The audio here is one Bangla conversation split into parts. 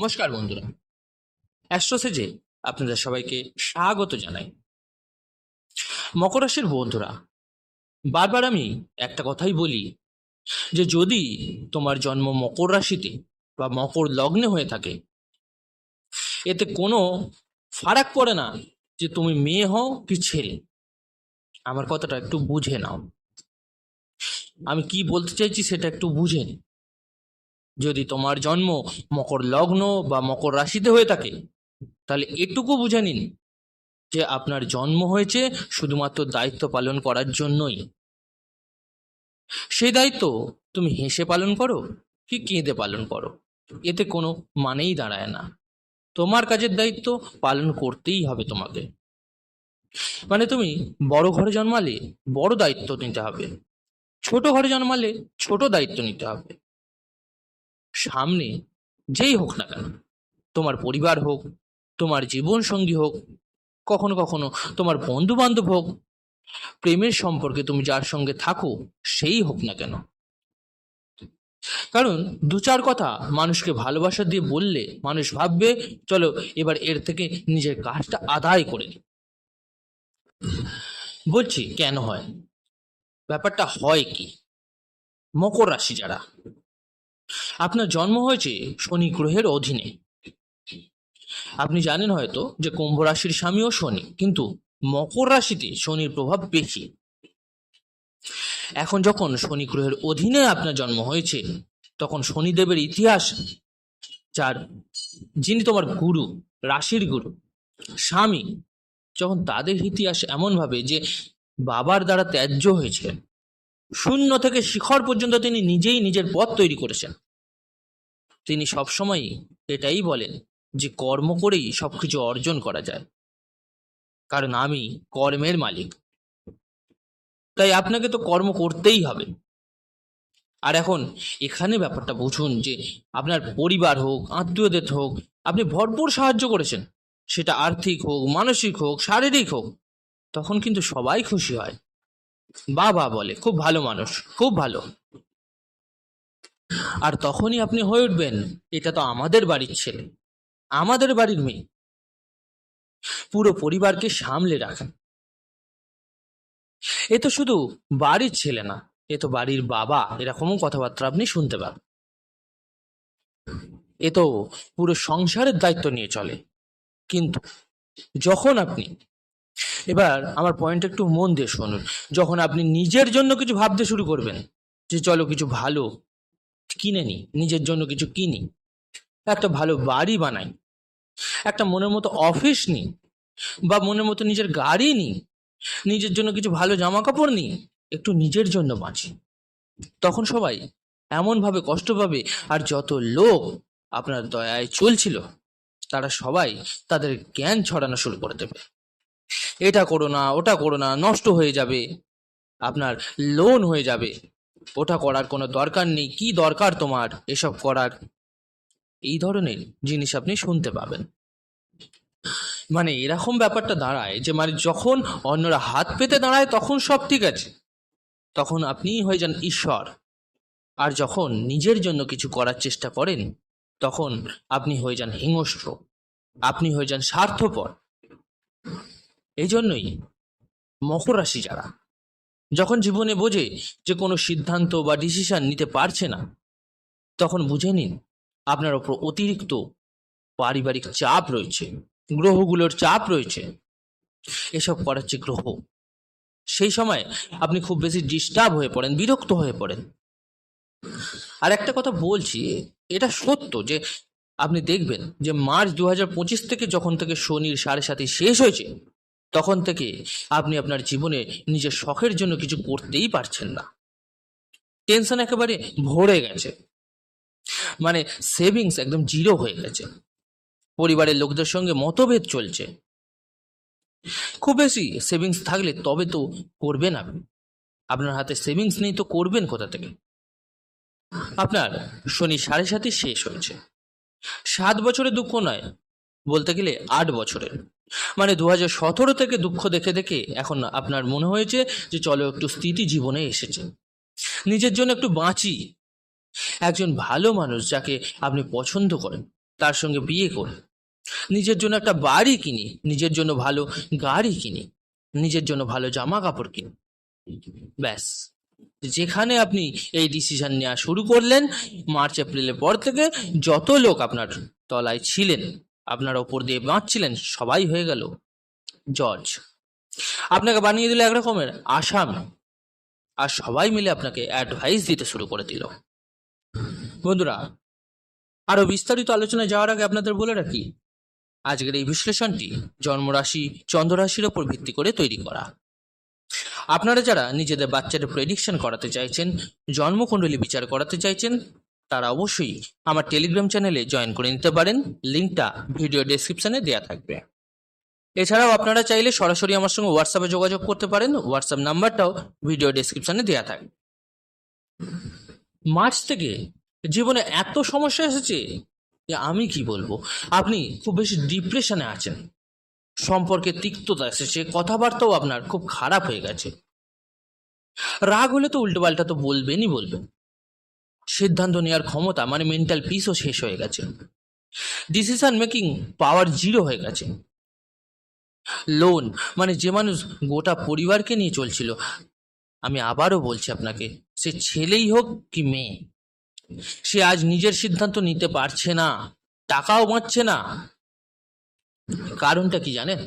নমস্কার বন্ধুরা। অ্যাস্ট্রোসেজে আপনাদের সবাইকে স্বাগত জানাই। মকর রাশির বন্ধুরা, বারবার আমি একটা কথাই বলি যে যদি তোমার জন্ম মকর রাশিতে বা মকর লগ্নে হয়ে থাকে, এতে কোনো ফারাক পড়ে না যে তুমি মেয়ে হও কি ছেলে। আমার কথাটা একটু বুঝে নাও। আমি কি বলতে চাইছি সেটা একটু বুঝে নিই যদি তোমার জন্ম মকর লগ্ন বা মকর রাশিতে হয়ে থাকে, তাহলে এটুকু বুঝে নিন যে আপনার জন্ম হয়েছে শুধুমাত্র দায়িত্ব পালন করার জন্যই। সেই দায়িত্ব তুমি হেসে পালন করো কি কেঁদে পালন করো, এতে কোনো মানেই দাঁড়ায় না। তোমার কাজের দায়িত্ব পালন করতেই হবে তোমাকে। মানে তুমি বড় ঘরে জন্মালে বড় দায়িত্ব নিতে হবে, ছোট ঘরে জন্মালে ছোট দায়িত্ব নিতে হবে। সামনে যেই হোক না কেন, তোমার পরিবার হোক, তোমার জীবন সঙ্গী হোক, কখনো কখনো তোমার বন্ধু বান্ধব হোক, প্রেমের সম্পর্কে তুমি যার সঙ্গে থাকো সেই হোক না কেন। কারণ দু চার কথা মানুষকে ভালোবাসা দিয়ে বললে মানুষ ভাববে, চলো এবার এর থেকে নিজের কাজটা আদায় করে নিই। বলছি কেন হয়? ব্যাপারটা হয় কি? মকর রাশি যারা আপনার জন্ম হয়েছে শনি গ্রহের অধীনে। আপনি জানেন হয়তো যে কুম্ভ রাশির স্বামীও শনি, কিন্তু মকর রাশিতে শনির প্রভাব বেশি। এখন যখন শনি গ্রহের অধীনে আপনার জন্ম হয়েছে, তখন শনিদেবের ইতিহাস, যার যিনি তোমার গুরু, রাশির গুরু, স্বামী, যখন তাদের ইতিহাস এমনভাবে যে বাবার দ্বারা ত্যায্য হয়েছে, শূন্য থেকে শিখর পর্যন্ত তিনি নিজেই নিজের পথ তৈরি করেছেন। তিনি সবসময় এটাই বলেন যে কর্ম করেই সবকিছু অর্জন করা যায়। কারণ আমি কর্মের মালিক। তাই আপনাকে তো কর্ম করতেই হবে। আর এখন এখানে ব্যাপারটা বুঝুন যে আপনার পরিবার হোক, আত্মীয়দের হোক, আপনি ভরপুর সাহায্য করেছেন। সেটা আর্থিক হোক, মানসিক হোক, শারীরিক হোক, তখন কিন্তু সবাই খুশি হয়। বা বা বলে, খুব ভালো মানুষ, খুব ভালো। আর তখনই আপনি হয়ে উঠবেন, এটা তো আমাদের বাড়ির ছেলে, আমাদের বাড়ির মেয়ে। পুরো পরিবারকে সামলে রাখেন। এ তো শুধু বাড়ির ছেলে না, এ তো বাড়ির বাবা, এরকমও কথাবার্তা আপনি শুনতে পাবেন এ তো পুরো সংসারের দায়িত্ব নিয়ে চলে। কিন্তু যখন আপনি, এবার আমার পয়েন্ট একটু মন দিয়ে শুনুন, যখন আপনি নিজের জন্য কিছু ভাবতে শুরু করবেন, যে চলো কিছু ভালো কিনে নিই নিজের জন্য কিছু কিনি। একটা ভালো বাড়ি বানাই, একটা মনের মতো অফিস নিই বা মনের মতো নিজের গাড়ি নিই নিজের জন্য কিছু ভালো জামা কাপড় নিই একটু নিজের জন্য বাঁচি। তখন সবাই এমনভাবে কষ্ট পাবে, আর যত লোক আপনার দয়ায় চলছিল, তারা সবাই তাদের জ্ঞান ছড়ানো শুরু করে দেবে। এটা করো না, ওটা করো না, নষ্ট হয়ে যাবে, আপনার লোন হয়ে যাবে। ওটা করার কোনো দরকার নেই। কি দরকার তোমার এসব করার? এই ধরনের জিনিস আপনি শুনতে পাবেন। মানে এরকম ব্যাপারটা দাঁড়ায় যে মানে যখন অন্যরা হাত পেতে দাঁড়ায় তখন সব ঠিক আছে। তখন আপনিই হয়ে যান ঈশ্বর। আর যখন নিজের জন্য কিছু করার চেষ্টা করেন, তখন আপনি হয়ে যান হিংস্র। আপনি হয়ে যান স্বার্থপর। এই জন্যই মকর রাশি যারা যখন জীবনে বোঝে যে কোনো সিদ্ধান্ত বা ডিসিশন নিতে পারছে না, তখন বুঝে নিন আপনার ওপর অতিরিক্ত পারিবারিক চাপ রয়েছে, গ্রহগুলোর চাপ রয়েছে। এসব করাচ্ছে গ্রহ। সেই সময় আপনি খুব বেশি ডিস্টার্ব হয়ে পড়েন, বিরক্ত হয়ে পড়েন। আর একটা কথা বলছি, এটা সত্য যে আপনি দেখবেন যে মার্চ দু থেকে যখন থেকে শনির সাড়ে সাথে শেষ হয়েছে তখন থেকে আপনি আপনার জীবনে নিজের শখের জন্য কিছু করতেই পারছেন না। টেনশন একেবারে ভরে গেছে। মানে সেভিংস একদম জিরো হয়ে গেছে। পরিবারের লোকদের সঙ্গে মতভেদ চলছে। খুব বেশি সেভিংস থাকলে তবে তো করবেন আপনি। আপনার হাতে সেভিংস নেই তো করবেন কোথা থেকে? আপনার শনি সাড়ে সাথে শেষ হয়েছে। সাত বছরের দুঃখ নয়, বলতে গেলে আট বছরের। মানে দু হাজার সতেরো থেকে দুঃখ দেখে দেখে এখন আপনার মনে হয়েছে যে চলো একটু স্থিতি জীবনে এসেছে। নিজের জন্য একটু বাঁচি। একজন ভালো মানুষ যাকে আপনি পছন্দ করেন, তার সঙ্গে বিয়ে করি নিজের জন্য একটা বাড়ি কিনি, নিজের জন্য ভালো গাড়ি কিনি, নিজের জন্য ভালো জামা কাপড় কিনি। ব্যাস। যেখানে আপনি এই ডিসিশন নেওয়া শুরু করলেন, মার্চ, এপ্রিলের পর থেকে যত লোক আপনার তলায় ছিলেন আপনার ওপর দিয়ে বাঁচছিলেন, সবাই হয়ে গেল। জজ আপনাকে বানিয়ে দিল একরকমের আসাম, আর সবাই মিলে আপনাকে অ্যাডভাইস দিতে শুরু করে দিল। বন্ধুরা, আরও বিস্তারিত আলোচনায় যাওয়ার আগে আপনাদের বলে রাখি, আজকের এই বিশ্লেষণটি জন্মরাশি, চন্দ্ররাশির ওপর ভিত্তি করে তৈরি করা। আপনারা যারা নিজেদের বাচ্চাদের প্রেডিকশন করাতে চাইছেন, জন্মকুণ্ডলী বিচার করাতে চাইছেন তারা অবশ্যই আমার টেলিগ্রাম চ্যানেলে জয়েন করে নিতে পারেন। লিঙ্কটা ভিডিও ডেসক্রিপশনে দেওয়া থাকবে। এছাড়াও আপনারা চাইলে সরাসরি আমার সঙ্গে হোয়াটসঅ্যাপে যোগাযোগ করতে পারেন। হোয়াটসঅ্যাপ নাম্বারটাও ভিডিও ডেসক্রিপশনে দেওয়া থাকবে। মার্চ থেকে জীবনে এত সমস্যা এসেছে যে আমি কি বলব? আপনি খুব বেশি ডিপ্রেশনে আছেন। সম্পর্কে তিক্ততা এসেছে, কথাবার্তাও আপনার খুব খারাপ হয়ে গেছে। রাগ হলে তো উল্টোপাল্টা তো বলবেনই বলবেন। সিদ্ধান্ত নেওয়ার ক্ষমতা মানে মেন্টাল পিসও শেষ হয়ে গেছে। ডিসিশন মেকিং পাওয়ার জিরো হয়ে গেছে। লোন মানে যে মানুষ গোটা পরিবারকে নিয়ে চলছিল, আমি আবারও বলছি আপনাকে, সে ছেলেই হোক কি মেয়ে, সে আজ নিজের সিদ্ধান্ত নিতে পারছে না, টাকাও বাঁচছে না। কারণটা কি জানেন?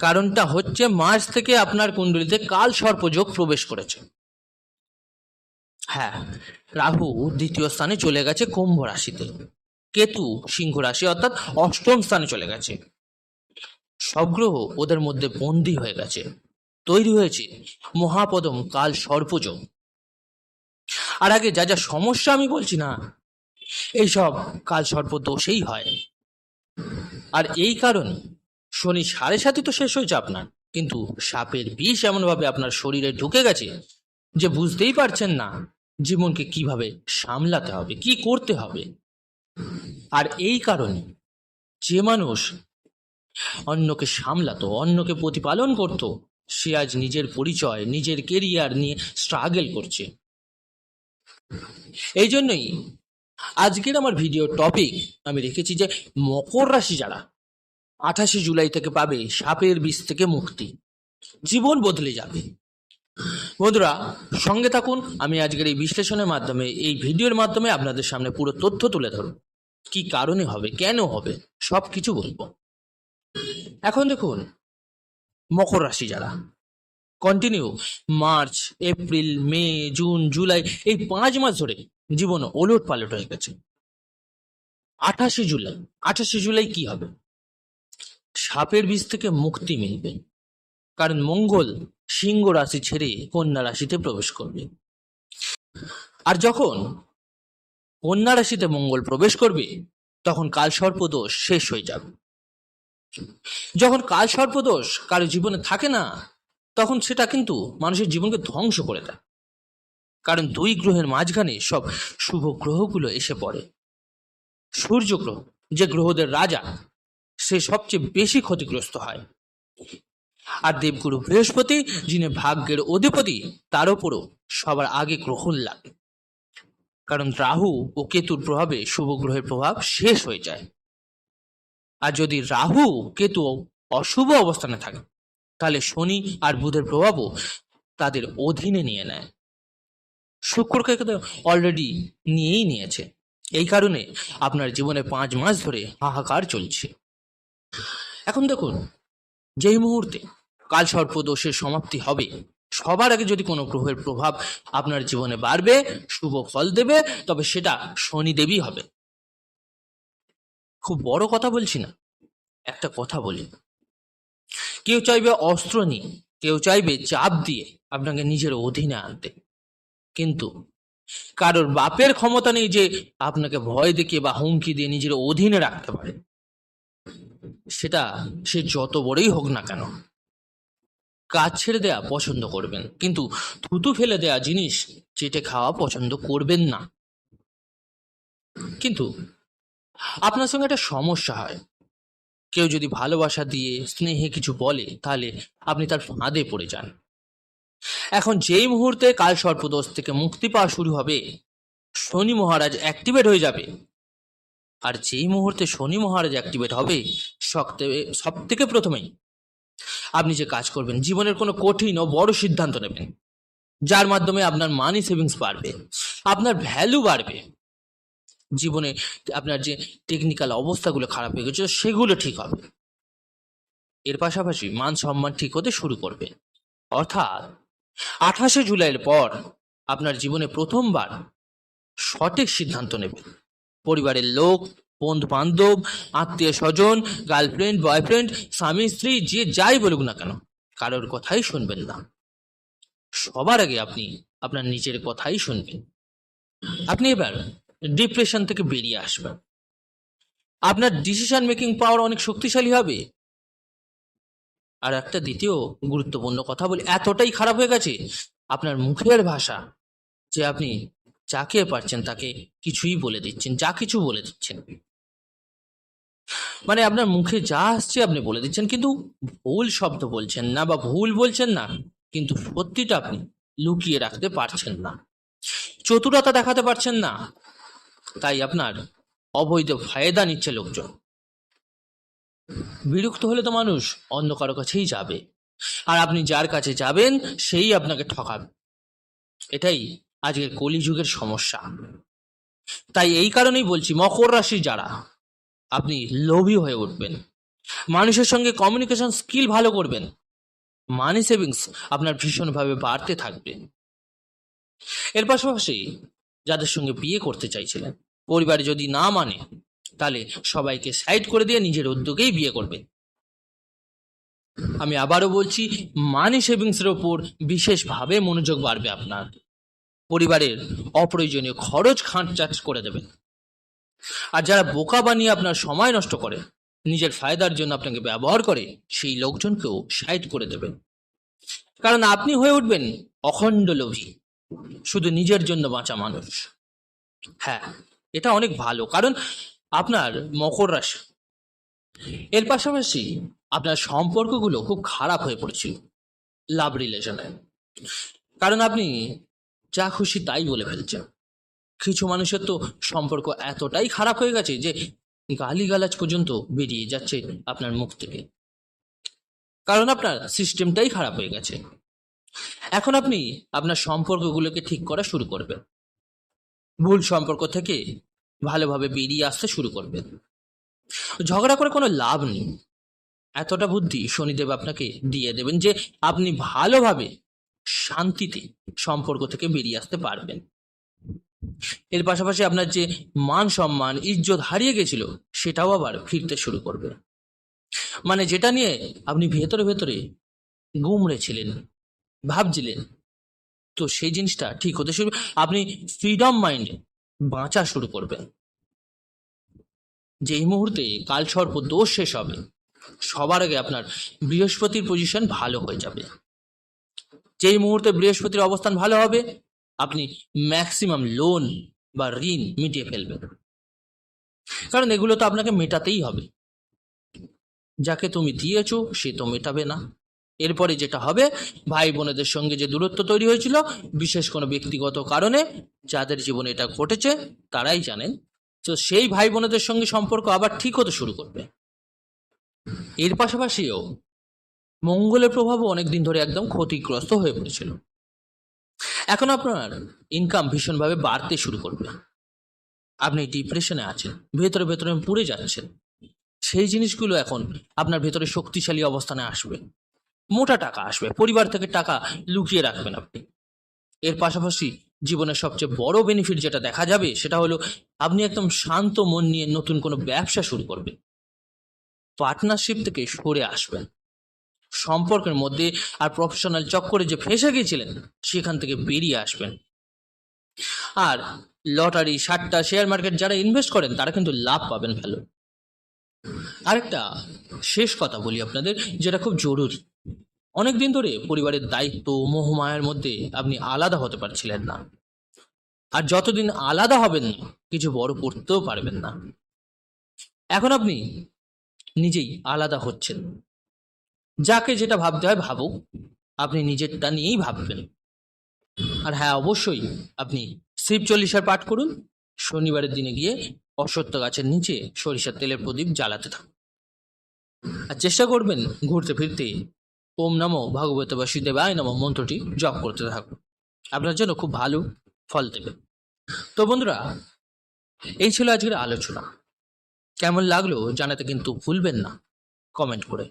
কারণটা হচ্ছে মার্চ থেকে আপনার কুণ্ডলিতে কাল সর্পযোগ প্রবেশ করেছে। হ্যাঁ রাহু দ্বিতীয় স্থানে চলে গেছে কুম্ভ রাশিতে। কেতু সিংহ রাশি অর্থাৎ অষ্টম স্থানে চলে গেছে। সব গ্রহ ওদের মধ্যে বন্দী হয়ে গেছে। তৈরি হয়েছে মহাপদম কাল সর্পযোগ আর আগে যা যা সমস্যা আমি বলছি না, এইসব কাল সর্প দোষেই হয়। আর এই কারণে শনি সাড়ে সাতই তো শেষ হয়েছে আপনার, কিন্তু সাপের বিষ এমনভাবে আপনার শরীরে ঢুকে গেছে যে বুঝতেই পারছেন না জীবনকে কীভাবে সামলাতে হবে, কি করতে হবে? আর এই কারণে যে মানুষ অন্যকে সামলাতো, অন্যকে প্রতিপালন করত, সে আজ নিজের পরিচয়, নিজের কেরিয়ার নিয়ে স্ট্রাগল করছে। এই জন্যই আজকের আমার ভিডিও টপিক আমি রেখেছি যে মকর রাশি যারা, আঠাশে জুলাই থেকে পাবে, সাপের বিষ থেকে মুক্তি। জীবন বদলে যাবে। বন্ধুরা, সঙ্গে থাকুন, আমি আজকের এই বিশ্লেষণের মাধ্যমে, এই ভিডিওর মাধ্যমে আপনাদের সামনে পুরো তথ্য তুলে ধরব। কি কারণে হবে, কেন হবে সব কিছু বলব। এখন দেখুন, মকর রাশি যারা continue March, April, May, June, July, এই পাঁচ মাস ধরে জীবন ওলট পালট হয়ে গেছে। আঠাশে জুলাই আঠাশে জুলাই কি হবে? সাপের বিষ থেকে মুক্তি মিলবে। কারণ মঙ্গল সিংহ রাশি ছেড়ে কন্যা রাশিতে প্রবেশ করবে। আর যখন কন্যা রাশিতে মঙ্গল প্রবেশ করবে, তখন কাল সর্পদোষ শেষ হয়ে যাবে। যখন কাল সর্পদোষ কারও জীবনে থাকে না, তখন সেটা কিন্তু মানুষের জীবনকে ধ্বংস করে দেয়। কারণ দুই গ্রহের মাঝখানে সব শুভ গ্রহগুলো এসে পড়ে। সূর্য গ্রহ, যে গ্রহদের রাজা, সে সবচেয়ে বেশি ক্ষতিগ্রস্ত হয়। আর দেবগুরু বৃহস্পতি, যিনি ভাগ্যের অধিপতি, তার উপরও সবার আগে গ্রহণ লাগে কারণ রাহু ও কেতুর প্রভাবে শুভ গ্রহের প্রভাব শেষ হয়ে যায়। আর যদি রাহু, কেতু অশুভ অবস্থানে থাকে, তাহলে শনি আর বুধের প্রভাবও তাদের অধীনে নিয়ে নেয়। শুক্রকে তো অলরেডি নিয়েই নিয়েছে। এই কারণে আপনার জীবনে পাঁচ মাস ধরে হাহাকার চলছে। এখন দেখুন যেই মুহূর্তে কাল সর্পদোষের সমাপ্তি হবে, সবার আগে যদি কোনো গ্রহের প্রভাব আপনার জীবনে বাড়বে, শুভ ফল দেবে, তবে সেটা শনিদেবই হবে। খুব বড় কথা বলছি না, একটা কথা বলি। কেউ চাইবে অস্ত্র নিয়ে, কেউ চাইবে চাপ দিয়ে আপনাকে নিজের অধীনে আনতে। কিন্তু কারোর বাপের ক্ষমতা নেই যে আপনাকে ভয় দেখিয়ে বা হুমকি দিয়ে নিজের অধীনে রাখতে পারে। সেটা সে যত বড়ই হোক না কেন, কাজ ছেড়ে দেয়া পছন্দ করবেন। কিন্তু থুতু ফেলে দেয়া জিনিস চেটে খাওয়া পছন্দ করবেন না। কিন্তু আপনার সঙ্গে একটা সমস্যা হয়। কেউ যদি ভালোবাসা দিয়ে স্নেহে কিছু বলে, তাহলে আপনি তার ফাঁদে পড়ে যান। এখন যেই মুহূর্তে কাল সর্পদোষ থেকে মুক্তি পাওয়া শুরু হবে, শনি মহারাজ অ্যাক্টিভেট হয়ে যাবে। আর যেই মুহূর্তে শনি মহারাজ অ্যাক্টিভেট হবে সব থেকে প্রথমেই আপনি যে কাজ করবেন, জীবনের কোনো কঠিন ও বড় সিদ্ধান্ত নেবেন, যার মাধ্যমে আপনার মানি সেভিংস বাড়বে, আপনার ভ্যালু বাড়বে। জীবনে আপনার যে টেকনিক্যাল অবস্থাগুলো খারাপ হয়ে গেছে সেগুলো ঠিক হবে। এর পাশাপাশি মান সম্মান ঠিক হতে শুরু করবে। অর্থাৎ আঠাশে জুলাইয়ের পর আপনার জীবনে প্রথমবার সঠিক সিদ্ধান্ত নেবেন। পরিবারের লোক বন্ধু বান্ধব আত্মীয় স্বজন গার্লফ্রেন্ড বয়ফ্রেন্ড স্বামী, স্ত্রী, যে যাই বলুক না কেন, কারোর কথাই শুনবেন না। সবার আগে আপনি আপনার নিজের কথাই শুনবেন। আপনি এবার ডিপ্রেশন থেকে বেরিয়ে আসবেন। আপনার ডিসিশন মেকিং পাওয়ার অনেক শক্তিশালী হবে। আর একটা দ্বিতীয় গুরুত্বপূর্ণ কথা বলি, এতটাই খারাপ হয়ে গেছে, আপনার মুখের ভাষা যে আপনি যাকে পারছেন তাকে কিছুই বলে দিচ্ছেন, যা কিছু বলে দিচ্ছেন। মানে আপনার মুখে যা আসছে আপনি বলে দিচ্ছেন, কিন্তু ভুল শব্দ বলছেন না বা ভুল বলছেন না, কিন্তু সত্যিটা আপনি লুকিয়ে রাখতে পারছেন না। চতুরতা দেখাতে পারছেন না, তাই আপনার অবৈধ ফায়দা নিচ্ছে লোকজন। বিরক্ত হলে তো মানুষ অন্য কারও কাছেই যাবে। আর আপনি যার কাছে যাবেন, সেই আপনাকে ঠকাবে। এটাই আজকের কলিযুগের সমস্যা। তাই এই কারণেই বলছি, মকর রাশি যারা, আপনি লোভী হয়ে উঠবেন। মানুষের সঙ্গে কমিউনিকেশন স্কিল ভালো করবেন। মানি সেভিংস আপনার ভীষণভাবে বাড়তে থাকবে। এর পাশাপাশি যাদের সঙ্গে বিয়ে করতে চাইছিলেন, পরিবার যদি না মানে তাহলে সবাইকে সাইড করে দিয়ে নিজের উদ্যোগেই বিয়ে করবে আমি আবারও বলছি মানি সেভিংসের ওপর বিশেষভাবে মনোযোগ বাড়বে আপনার। পরিবারের অপ্রয়োজনীয় খরচ খাঁটচাট করে দেবেন। আর যারা বোকা বানিয়ে আপনার সময় নষ্ট করে, নিজের ফায়দার জন্য আপনাকে ব্যবহার করে, সেই লোকজনকেও সাইড করে দেবেন। কারণ আপনি হয়ে উঠবেন অখণ্ড লোভী, শুধু নিজের জন্য বাঁচা মানুষ। হ্যাঁ এটা অনেক ভালো, কারণ আপনার মকর রাশি, এর পাশাপাশি আপনার সম্পর্কগুলো খুব খারাপ হয়ে পড়েছিল, লাভ রিলেশনে। কারণ আপনি যা খুশি তাই বলে ফেলছে। কিছু মানুষের তো সম্পর্ক এতটাই খারাপ হয়ে গেছে যে গালিগালাজ পর্যন্ত বেরিয়ে যাচ্ছে আপনার মুখ থেকে। কারণ আপনার সিস্টেমটাই খারাপ হয়ে গেছে। এখন আপনি আপনার সম্পর্কগুলোকে ঠিক করা শুরু করবেন। ভুল সম্পর্ক থেকে ভালোভাবে বেরিয়ে আসতে শুরু করবেন। ঝগড়া করে কোনো লাভ নেই। এতটা বুদ্ধি শনিদেব আপনাকে দিয়ে দেবেন যে আপনি ভালোভাবে শান্তিতে সম্পর্ক থেকে বেরিয়ে আসতে পারবেন। এর পাশাপাশি আপনার যে মান সম্মান, ইজ্জত হারিয়ে গেছিল, সেটাও আবার ফিরতে শুরু করবে। মানে যেটা নিয়ে আপনি ভেতরে ভেতরে গুমড়ে ছিলেন, ভাবছিলেন, তো সেই জিনিসটা ঠিক হতে শুরু, আপনি ফ্রিডম মাইন্ডে বাঁচা শুরু করবেন। যেই মুহূর্তে কালসর্প দোষ শেষ হবে, সবার আগে আপনার বৃহস্পতির পজিশন ভালো হয়ে যাবে। যেই মুহূর্তে বৃহস্পতির অবস্থান ভালো হবে, আপনি ম্যাক্সিমাম লোন বা ঋণ মিটিয়ে ফেলবেন। কারণ এগুলো তো আপনাকে মেটাতেই হবে। যাকে তুমি দিয়েছ, সে তো মেটাবে না। এরপরে যেটা হবে, ভাই বোনেদের সঙ্গে যে দূরত্ব তৈরি হয়েছিল, বিশেষ কোনো ব্যক্তিগত কারণে যাদের জীবনে এটা ঘটেছে, তারাই জানেন। তো সেই ভাই বোনেদের সঙ্গে সম্পর্ক আবার ঠিক হতে শুরু করবে। এর পাশাপাশিও মঙ্গলের প্রভাবও অনেকদিন ধরে একদম ক্ষতিগ্রস্ত হয়ে পড়েছিল। এখন আপনার ইনকাম ভীষণভাবে বাড়তে শুরু করবে। আপনি ডিপ্রেশনে আছেন, ভেতরে ভেতরে পুড়ে যাচ্ছেন। সেই জিনিসগুলো এখন আপনার ভেতরে শক্তিশালী অবস্থানে আসবে। মোটা টাকা আসবে, পরিবার থেকে টাকা লুকিয়ে রাখবেন আপনি। এর পাশাপাশি জীবনের সবচেয়ে বড় বেনিফিট যেটা দেখা যাবে, সেটা হলো আপনি একদম শান্ত মন নিয়ে নতুন কোনো ব্যবসা শুরু করবেন। পার্টনারশিপ থেকে সরে আসবেন। সম্পর্কের মধ্যে আর প্রফেশনাল চক্করে যে ফেসে গিয়েছিলেন, সেখান থেকে বেরিয়ে আসবেন। আর লটারি সাতটা শেয়ার মার্কেট যারা ইনভেস্ট করেন, তারা কিন্তু লাভ পাবেন ভালো। আরেকটা শেষ কথা বলি আপনাদের, যেটা খুব জরুরি। অনেক দিন ধরে পরিবারের দায়িত্ব মোহমায়ার মধ্যে আপনি আলাদা হতে পারছিলেন না। আর যতদিন আলাদা হবেন কিছু বড় করতেও পারবেন না। এখন আপনি নিজেই আলাদা হচ্ছেন। যাকে যেটা ভাবতে হয় ভাবুক, আপনি নিজেরটা নিয়েই ভাববেন। আর হ্যাঁ অবশ্যই আপনি শিব চল্লিশার পাঠ করুন, শনিবারের দিনে গিয়ে অশ্বত্থ গাছের নিচে সরিষার তেলের প্রদীপ জ্বালাতে থাকুন। আর চেষ্টা করবেন ঘুরতে ফিরতে ওম নমো ভগবত বাসুদেবায় নম মন্ত্রটি জপ করতে থাকুন। আপনার জন্য খুব ভালো ফল দেবে। তো বন্ধুরা, এই ছিল আজকের আলোচনা। কেমন লাগল জানাতে কিন্তু ভুলবেন না, কমেন্ট করে।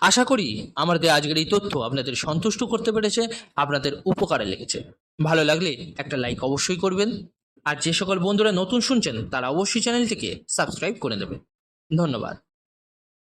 আশা করি আমার দেওয়া আজকের এই তথ্য আপনাদের সন্তুষ্ট করতে পেরেছে, আপনাদের উপকারে লেগেছে। ভালো লাগলে একটা লাইক অবশ্যই করবেন। আর যে সকল বন্ধুরা নতুন শুনছেন, তারা অবশ্যই চ্যানেলটিকে সাবস্ক্রাইব করে দেবেন ধন্যবাদ।